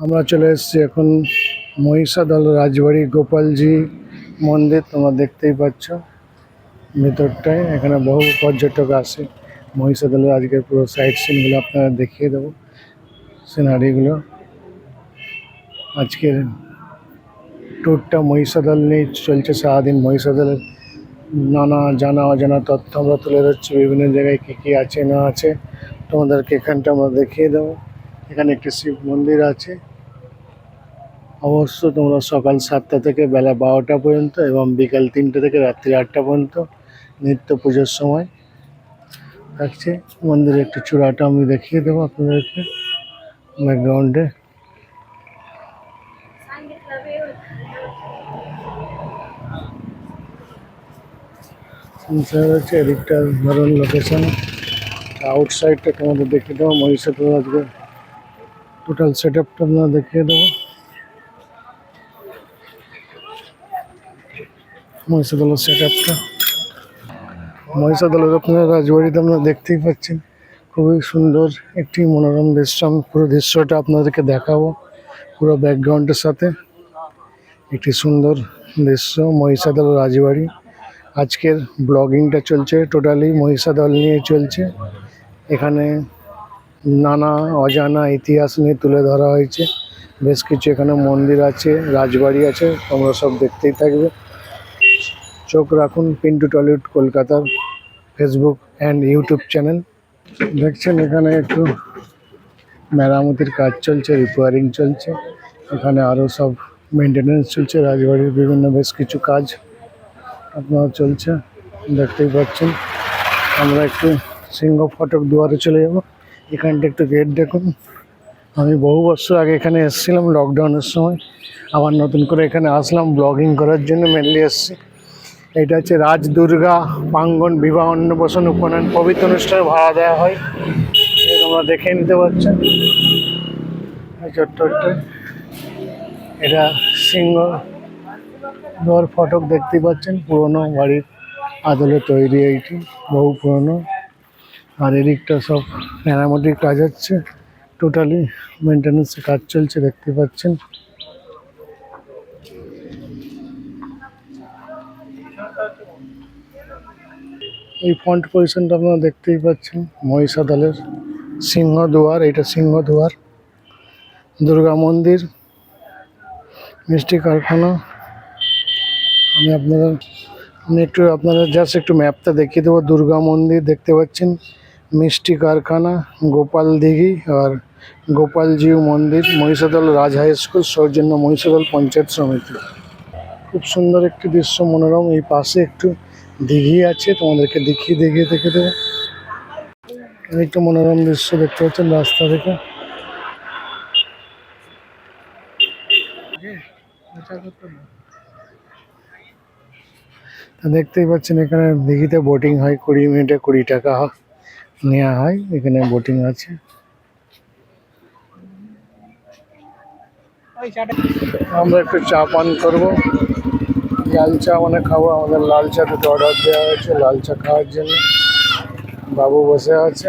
আমরা চলে এসেছি এখন মহিষাদল রাজবাড়ি, গোপালজি মন্দির, তোমরা দেখতেই পাচ্ছ। ভেতরটায় এখানে বহু পর্যটক আসে। মহিষাদলের আজকের পুরো সাইট সিনগুলো আপনারা দেখিয়ে দেবো সিনারিগুলো আজকের ট্যুরটা মহিষাদল নিয়ে চলছে, সারাদিন মহিষাদলের নানা জানা অজানা তথ্য আমরা তুলে ধরছি, বিভিন্ন জায়গায় কী কী আছে, না আছে। তোমাদেরকে এখানটা আমরা দেখিয়ে দেবো। এখানে একটি শিব মন্দির আছে। অবশ্য তোমরা সকাল সাতটা থেকে বেলা বারোটা পর্যন্ত এবং বিকাল তিনটে থেকে রাত্রি আটটা পর্যন্ত নিত্য পুজোর সময় থাকছে। মন্দিরের একটু চূড়াটা আমি দেখিয়ে দেবো আপনাদেরকে ব্যাকগ্রাউন্ডে। হচ্ছে এদিকটা ধরুন লোকেশন আউটসাইডটা তোমাদের দেখিয়ে দেবো। মহিষাদল আজকে টোটাল সেট আপটা আপনারা দেখিয়ে দেবো। মহিষাদলের সেট আপটা মহিষাদলের আপনারা রাজবাড়িতে আপনারা দেখতেই পাচ্ছেন, খুবই সুন্দর একটি মনোরম দৃশ্য আমি পুরো দৃশ্যটা আপনাদেরকে দেখাবো পুরো ব্যাকগ্রাউন্ডের সাথে। একটি সুন্দর দৃশ্য মহিষাদল রাজবাড়ি। আজকের ব্লগিংটা চলছে, টোটালি মহিষাদল নিয়ে চলছে। এখানে নানা অজানা ইতিহাস নিয়ে তুলে ধরা হয়েছে। বেশ কিছু এখানে মন্দির আছে, রাজবাড়ি আছে, তোমরা সব দেখতেই থাকবে। চোখ রাখুন পিন্টু টলিউড কলকাতার ফেসবুক অ্যান্ড ইউটিউব চ্যানেল। দেখছেন এখানে একটু মেরামতির কাজ চলছে রিপেয়ারিং চলছে। এখানে আরও সব মেনটেনেন্স চলছে, রাজবাড়ির বিভিন্ন বেশ কিছু কাজ আপনার চলছে, দেখতেই পাচ্ছেন। আমরা একটু সিংহ ফটক দুয়ারে চলে যাব। এখানটা একটু গেট দেখুন। আমি বহু বছর আগে এখানে এসেছিলাম লকডাউনের সময়। আবার নতুন করে এখানে আসলাম ব্লগিং করার জন্য মেনলি এসেছি। এটা হচ্ছে রাজ দুর্গা প্রাঙ্গন বিবাহ অন্নপ্রাশন উপনয়ন পবিত্র অনুষ্ঠানে ভাড়া দেওয়া হয়। তোমরা দেখে নিতে পারছেন এই এটা সিংহ ফটক দেখতেই পাচ্ছেন। পুরনো বাড়ির আদলে তৈরি এইটি, বহু পুরনো। আর এদিকটা সব মেরামতির কাজ হচ্ছে। টোটালি মেনটেন্যান্সের কাজ চলছে, দেখতে পাচ্ছেন। এই ফ্রন্ট পজিশনটা আপনারা দেখতেই পাচ্ছেন, মহিষাদলের সিংহদুয়ার, এটা সিংহদুয়ার। দুর্গা মন্দির, মিষ্টি কারখানা। আমি আপনারা আমি একটু আপনাদের জাস্ট একটু ম্যাপটা দেখিয়ে দেবো। দুর্গা মন্দির দেখতে পাচ্ছেন। মিষ্টি কারখানা, গোপাল দিঘি আর গোপালজিউ মন্দির, মহিষাদল রাজ হাই স্কুল, সৌজন্য মহিষাদল পঞ্চায়েত সমিতি। খুব সুন্দর একটি দৃশ্য মনোরম, এই পাশে একটু দিঘি আছে, তোমাদেরকে দেখিয়ে দেখিয়ে দেখে দেবো। একটা মনোরম দৃশ্য দেখতে পাচ্ছেন রাস্তা থেকে। দেখতেই পাচ্ছেন এখানে দিঘিতে বোটিং হয়, কুড়ি মিনিটে কুড়ি টাকা হ- নেওয়া হয়, এখানে বোটিং আছে। আমরা একটু চা পান করব। লাল চা মানে খাব, আমাদের লাল চা দুটো অর্ডার দেওয়া হয়েছে, লাল চা খাওয়ার জন্য। বাবু বসে আছে।